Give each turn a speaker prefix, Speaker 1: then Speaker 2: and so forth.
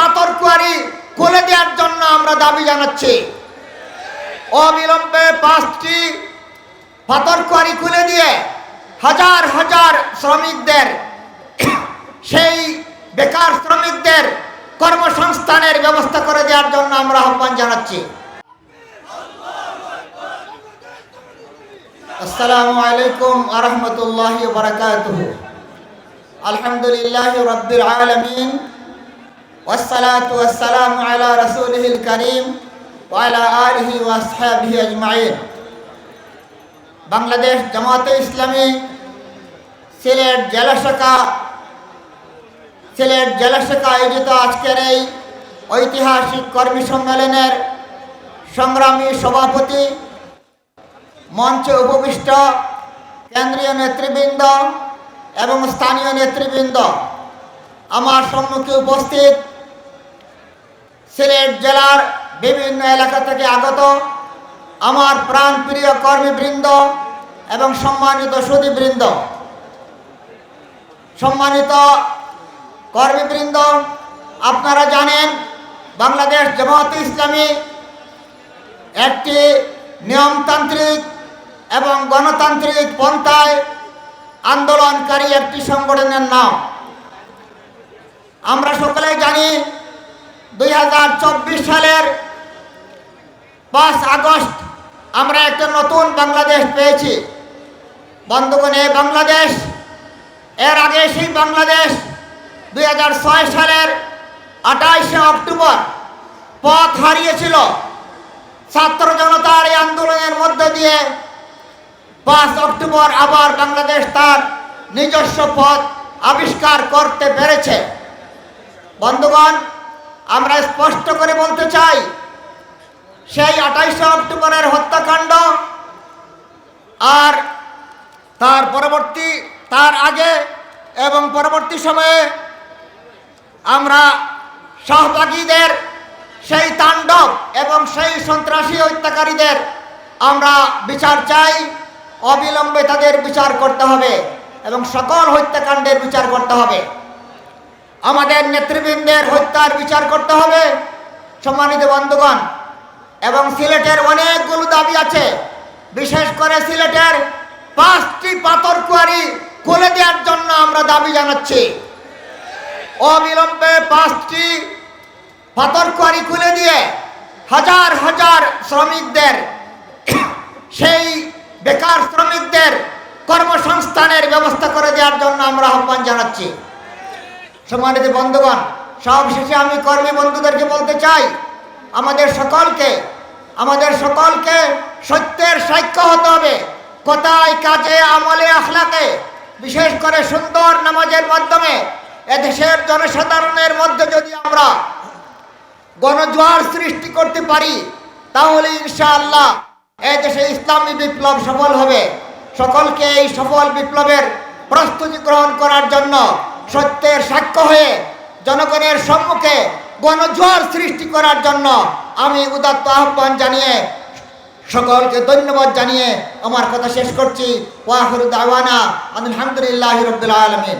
Speaker 1: পাথরকুয়ারি খুলে দেওয়ার জন্য আমরা দাবি জানাচ্ছি। অবিলম্বে পাঁচটি পাথরকুয়ারি খুলে দিয়ে হাজার হাজার শ্রমিকদের, সেই বেকার শ্রমিকদের কর্মসংস্থানের ব্যবস্থা করে দেওয়ার জন্য আমরা আহ্বান জানাচ্ছি। আসসালামু আলাইকুম আরহামতুল্লাহ বারকাতুহ। আলহামদুলিল্লাহ রব্বিল আলমিন। والصلاة والسلام على رسوله الكريم وعلى آله وأصحابه أجمعين বাংলাদেশ জামাতে ইসলামী সিলেট জেলা শাখা সিলেট জেলা শাখা আয়োজিত আজকের এই ঐতিহাসিক কর্মী সম্মেলনের সংগ্রামী সভাপতি মঞ্চে উপবিষ্ট কেন্দ্রীয় নেতৃবৃন্দ এবং স্থানীয় নেতৃবৃন্দ আমার সম্মুখে উপস্থিত সিলেট জেলার বিভিন্ন এলাকা থেকে আগত আমার প্রাণপ্রিয় কর্মীবৃন্দ এবং সম্মানিত সুদীবৃন্দ সম্মানিত কর্মীবৃন্দ, আপনারা জানেন বাংলাদেশ জামাত ইসলামী একটি নিয়মতান্ত্রিক এবং গণতান্ত্রিক পন্থায় আন্দোলনকারী একটি সংগঠনের নাম। আমরা সকলেই জানি দুই হাজার চব্বিশ সালের পাঁচ আগস্ট আমরা একটা নতুন বাংলাদেশ পেয়েছি। বন্ধুগণ, এই বাংলাদেশ, এর আগে সেই বাংলাদেশ দুই হাজার ছয় সালের আঠাইশে অক্টোবর পথ হারিয়েছিল। ছাত্র জনতার এই আন্দোলনের মধ্য দিয়ে পাঁচ অক্টোবর আবার বাংলাদেশ তার নিজস্ব পথ আবিষ্কার করতে পেরেছে। বন্ধুগণ আমরা স্পষ্ট করে বলতে চাই, সেই আঠাইশে অক্টোবরের হত্যাকাণ্ড আর তার পরবর্তী, তার আগে এবং পরবর্তী সময়ে আমরা সহভাগীদের সেই তাণ্ডব এবং সেই সন্ত্রাসী হত্যাকারীদের আমরা বিচার চাই, অবিলম্বে তাদের বিচার করতে হবে এবং সকল হত্যাকাণ্ডের বিচার করতে হবে। আমাদের নেতৃবৃন্দের হত্যার বিচার করতে হবে। সম্মানিত বন্ধুগণ, এবং সিলেটের অনেকগুলো দাবি আছে। বিশেষ করে সিলেটের পাঁচটি পাথর কুয়ারি খুলে দেওয়ার জন্য আমরা দাবি জানাচ্ছি। অবিলম্বে পাঁচটি পাথর কুয়ারি খুলে দিয়ে হাজার হাজার শ্রমিকদের, সেই বেকার শ্রমিকদের কর্মসংস্থানের ব্যবস্থা করে দেওয়ার জন্য আমরা আহ্বান জানাচ্ছি। সম্মানিত বন্ধুগণ, সবশেষে আমি কর্মী বন্ধুদেরকে বলতে চাই, আমাদের সকলকে আমাদের সকলকে সত্যের সাক্ষ্য হতে হবে। কোথায় কাজে, আমলে, আখলাকে, বিশেষ করে সুন্দর নামাজের মাধ্যমে এদেশের জনসাধারণের মধ্যে যদি আমরা গণজোয়ার সৃষ্টি করতে পারি, তাহলে ইনশাআল্লাহ এদেশে ইসলামী বিপ্লব সফল হবে। সকলকে এই সফল বিপ্লবের প্রস্তুতি গ্রহণ করার জন্য সত্যের সাক্ষ্য হয়ে জনগণের সম্মুখে গণজোয়ার সৃষ্টি করার জন্য আমি উদাত্ত আহ্বান জানিয়ে সকলকে ধন্যবাদ জানিয়ে আমার কথা শেষ করছি। ওয়াহরুদ আলহামদুলিল্লাহ রবিল আলমিন।